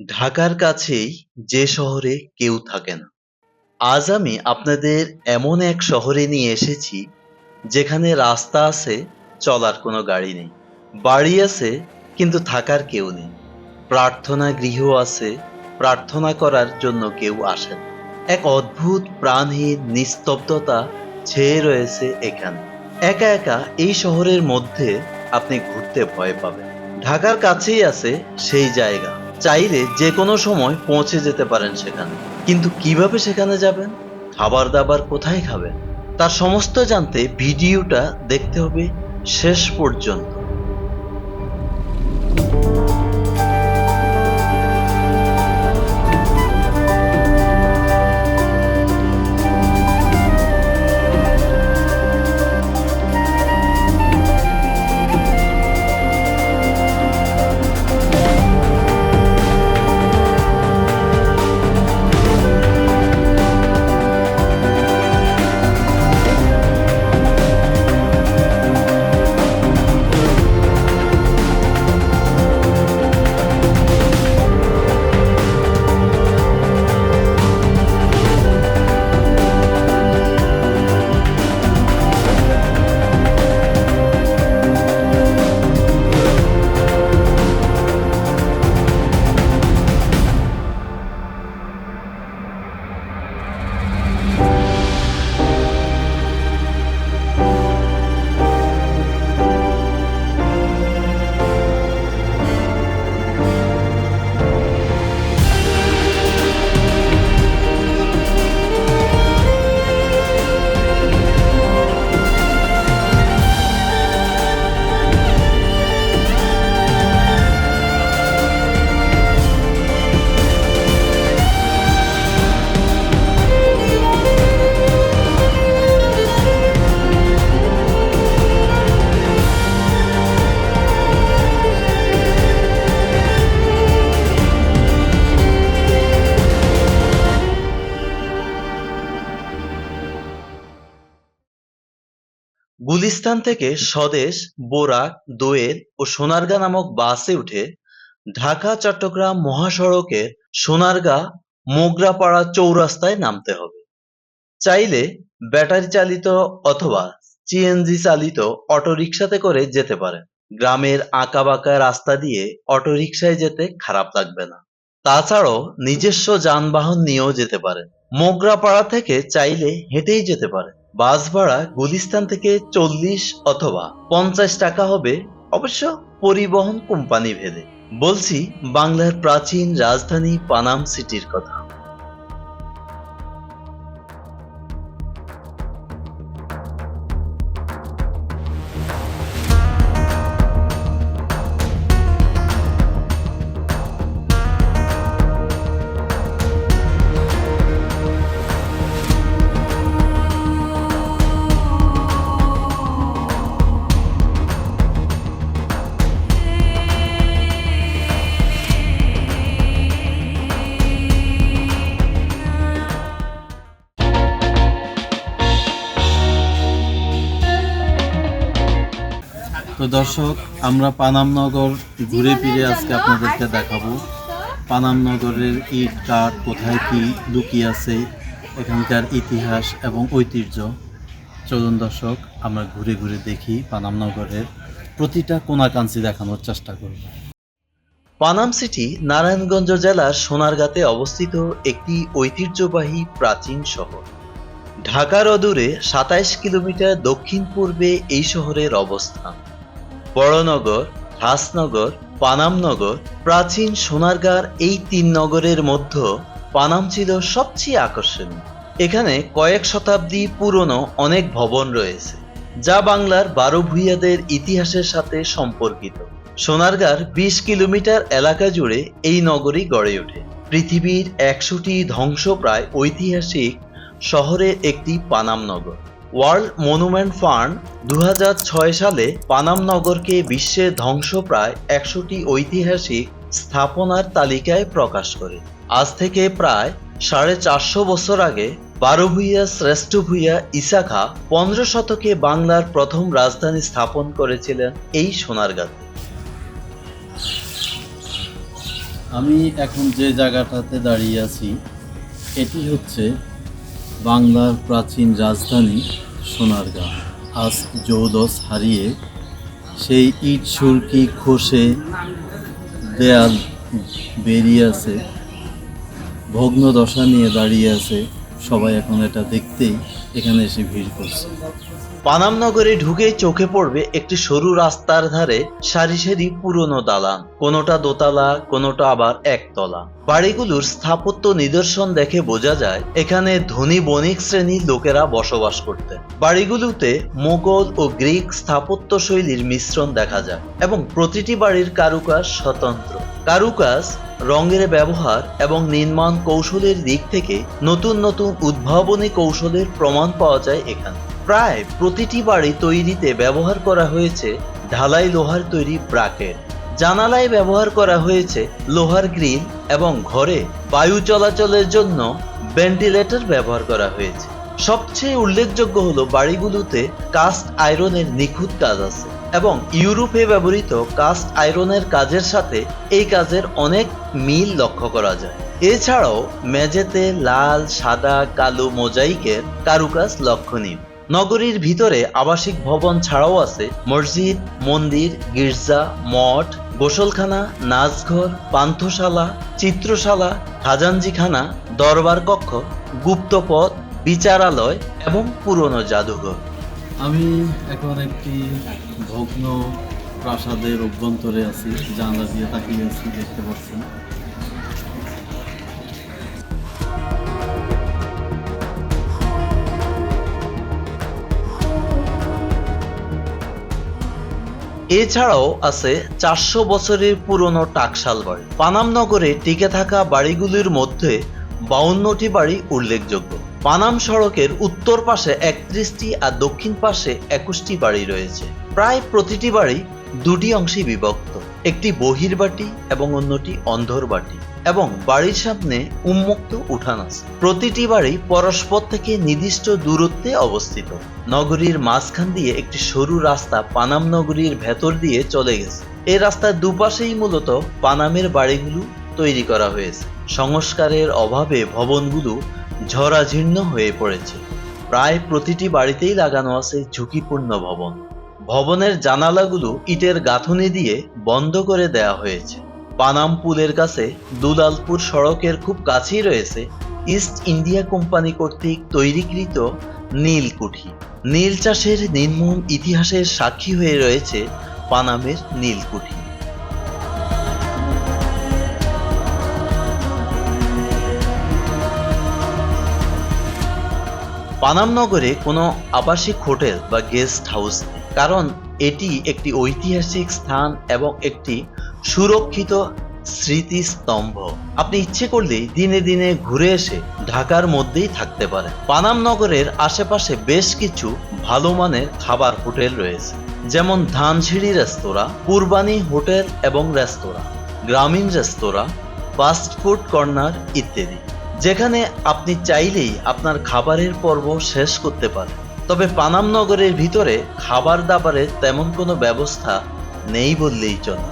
ঢাকার কাছেই যে শহরে কেউ থাকে না। আজ আমি আপনাদের এমন এক শহরে নিয়ে এসেছি, যেখানে রাস্তা আছে, চলার কোনো গাড়ি নেই। বাড়ি আছে, কিন্তু থাকার কেউ নেই। প্রার্থনা গৃহ আছে, প্রার্থনা করার জন্য কেউ আসেন এক অদ্ভুত প্রাণহীন নিস্তব্ধতা ছেয়ে রয়েছে এখানে। একা একা এই শহরের মধ্যে আপনি ঘুরতে ভয় পাবেন। ঢাকার কাছেই আছে সেই জায়গা। চাইলে যে কোনো সময় পৌঁছে যেতে পারেন সেখানে। কিন্তু কীভাবে সেখানে যাবেন? খাবার দাবার কোথায় খাবেন? তার সমস্ত জানতে ভিডিওটা দেখতে হবে শেষ পর্যন্ত। গুলিস্তান থেকে স্বদেশ বোরাক দোয়েল ও সোনারগাঁ নামক বাসে উঠে ঢাকা, চট্টগ্রাম মহাসড়কের সোনারগাঁ, মোগরাপাড়া চৌরাস্তায় নামতে হবে। চাইলে ব্যাটারি চালিত অথবা সিএনজি চালিত অটোরিকশাতে করে যেতে পারেন। গ্রামের আঁকাবাঁকা রাস্তা দিয়ে অটোরিকশায় যেতে খারাপ লাগবে না। তাছাড়াও নিজস্ব যানবাহন নিয়েও যেতে পারেন। মোগরাপাড়া থেকে চাইলে হেঁটেই যেতে পারেন। বাস ভাড়া গুলিস্তান থেকে চল্লিশ অথবা পঞ্চাশ টাকা হবে, অবশ্য পরিবহন কোম্পানি ভেদে। বলছি বাংলার প্রাচীন রাজধানী পানাম সিটির কথা। তো দর্শক আমরা পানামনগর ঘুরে ফিরে আজকে আপনাদেরকে দেখাবো। পানামনগরের ইট কাঠ কোথায় কি লুকিয়ে আছে এখানকার ইতিহাস এবং ঐতিহ্য। চলুন দর্শক আমরা ঘুরে ঘুরে দেখি পানামনগরের প্রতিটা কোনাকাঞ্চি দেখানোর চেষ্টা করব। পানাম সিটি নারায়ণগঞ্জ জেলার সোনারগাঁতে অবস্থিত একটি ঐতিহ্যবাহী প্রাচীন শহর। ঢাকার অদূরে সাতাইশ কিলোমিটার দক্ষিণ পূর্বে এই শহরের অবস্থান। বড়নগর হাসনগর পানামনগর, প্রাচীন সোনারগাঁর এই তিন নগরের মধ্যে পানাম ছিল সবচেয়ে আকর্ষণীয়। এখানে কয়েক শতাব্দী পুরনো অনেক ভবন রয়েছে, যা বাংলার বারো ভূঁইয়াদের ইতিহাসের সাথে সম্পর্কিত। সোনারগাঁর বিশ কিলোমিটার এলাকা জুড়ে এই নগরী গড়ে ওঠে। পৃথিবীর একশোটি ধ্বংসপ্রায় ঐতিহাসিক শহরের একটি Panam Nagar world monument fund দু হাজার ছয় সালে পানাম নগরকে বিশ্বের ধ্বংসপ্রায় একশোটি ঐতিহাসিক স্থাপনার তালিকায় প্রকাশ করে। আজ থেকে প্রায় সাড়ে চারশো বছর আগে বারো ভূঁইয়া শ্রেষ্ঠ ভূঁইয়া ইসাখা পনেরো শতকে বাংলার প্রথম রাজধানী স্থাপন করেছিলেন এই সোনারগাঁতে আমি এখন যে জায়গাটাতে দাঁড়িয়ে আছি, এটি হচ্ছে বাংলার প্রাচীন রাজধানী সোনারগাঁ। আজ জৌদস হারিয়ে সেই ইট সুরকি খসে দেয়াল বেরিয়ে আছে। ভগ্ন দশা নিয়ে দাঁড়িয়ে আছে। সবাই এখন এটা দেখতেই এখানে এসে ভিড় করছে। পানাম নগরে ঢুকেই চোখে পড়বে একটি সরু রাস্তার ধারে সারি সারি পুরনো দালান। কোনোটা দোতলা, কোনোটা আবার একতলা। বাড়িগুলোর স্থাপত্য নিদর্শন দেখে বোঝা যায়, এখানে ধনী বণিক শ্রেণির লোকেরা বসবাস করতেন। বাড়িগুলোতে মোগল ও গ্রিক স্থাপত্য শৈলীর মিশ্রণ দেখা যায় এবং প্রতিটি বাড়ির কারুকাজ স্বতন্ত্র। কারুকাজ রঙের ব্যবহার এবং নির্মাণ কৌশলের দিক থেকে নতুন নতুন উদ্ভাবনী কৌশলের প্রমাণ পাওয়া যায় এখানে। প্রায় প্রতিটি বাড়ি তৈরিতে ব্যবহার করা হয়েছে ঢালাই লোহার তৈরি ব্রাকেট। জানালায় ব্যবহার করা হয়েছে লোহার গ্রিল এবং ঘরে বায়ু চলাচলের জন্য ভেন্টিলেটর ব্যবহার করা হয়েছে। সবচেয়ে উল্লেখযোগ্য হলো বাড়িগুলোতে কাস্ট আয়রনের নিখুঁত কাজ আছে এবং ইউরোপে ব্যবহৃত কাস্ট আয়রনের কাজের সাথে এই কাজের অনেক মিল লক্ষ্য করা যায়। এছাড়াও মেঝেতে লাল, সাদা, কালো মোজাইকের কারুকাজ লক্ষণীয়। নগরীর ভিতরে আবাসিক ভবন ছাড়াও আছে মসজিদ, মন্দির, গির্জা, মঠ, গোসলখানা, নাচঘর, পান্থশালা, চিত্রশালা, খাজাঞ্জিখানা, দরবার কক্ষ, গুপ্তপথ, বিচারালয় এবং পুরনো জাদুঘর। আমি এখন একটি ভগ্ন প্রাসাদের অভ্যন্তরে আছি, জানলা দিয়ে তাকিয়ে আছি, দেখতে পাচ্ছেন এছাড়াও আছে চারশো বছরের পুরনো টাকশাল বাড়ি। পানাম নগরে টিকে থাকা বাড়িগুলির মধ্যে বাউন্নটি বাড়ি উল্লেখযোগ্য। পানাম সড়কের উত্তর পাশে একত্রিশটি আর দক্ষিণ পাশে একুশটি বাড়ি রয়েছে। প্রায় প্রতিটি বাড়ি দুটি অংশে বিভক্ত। একটি বহির্বাটি এবং অন্যটি অন্ধর বাটি। এবং বাড়ির সামনে উন্মুক্ত উঠান আছে। প্রতিটি বাড়ি পরস্পর থেকে নির্দিষ্ট দূরত্বে অবস্থিত। নগরীর মাঝখান দিয়ে একটি সরু রাস্তা পানাম নগরীর ভেতর দিয়ে চলে গেছে। এই রাস্তার দুপাশেই মূলত পানামের বাড়িগুলো তৈরি করা হয়েছে। সংস্কারের অভাবে ভবনগুলো ঝরাঝীর্ণ হয়ে পড়েছে। প্রায় প্রতিটি বাড়িতেই লাগানো আছে ঝুঁকিপূর্ণ ভবন। ভবনের জানালাগুলো ইটের গাঁথুনি দিয়ে বন্ধ করে দেয়া হয়েছে। পানাম পুলের কাছে দুলালপুর সড়কের খুব কাছেই রয়েছে ইস্ট ইন্ডিয়া কোম্পানি কর্তৃক তৈরিকৃত নীলকুঠি নীল চাষের নির্মম ইতিহাসের সাক্ষী হয়ে রয়েছে পানামের নীলকুঠি পানাম নগরে কোনো আবাসিক হোটেল বা গেস্ট হাউস কারণ এটি একটি ঐতিহাসিক স্থান এবং একটি সুরক্ষিত স্মৃতিস্তম্ভ। আপনি ইচ্ছে করলেই দিনে দিনে ঘুরে এসে ঢাকার মধ্যেই থাকতে পারেন। পানাম নগরের আশেপাশে বেশ কিছু ভালো মানের খাবার হোটেল রয়েছে, যেমন ধানসিঁড়ি রেস্তোরাঁ, কুরবানি হোটেল এবং রেস্তোরাঁ, গ্রামীণ রেস্তোরাঁ, ফাস্ট ফুড কর্নার ইত্যাদি, যেখানে আপনি চাইলেই আপনার খাবারের পর্ব শেষ করতে পারেন। তবে পানাম নগরের ভিতরে খাবার দাবারের তেমন কোনো ব্যবস্থা নেই বললেই চলে।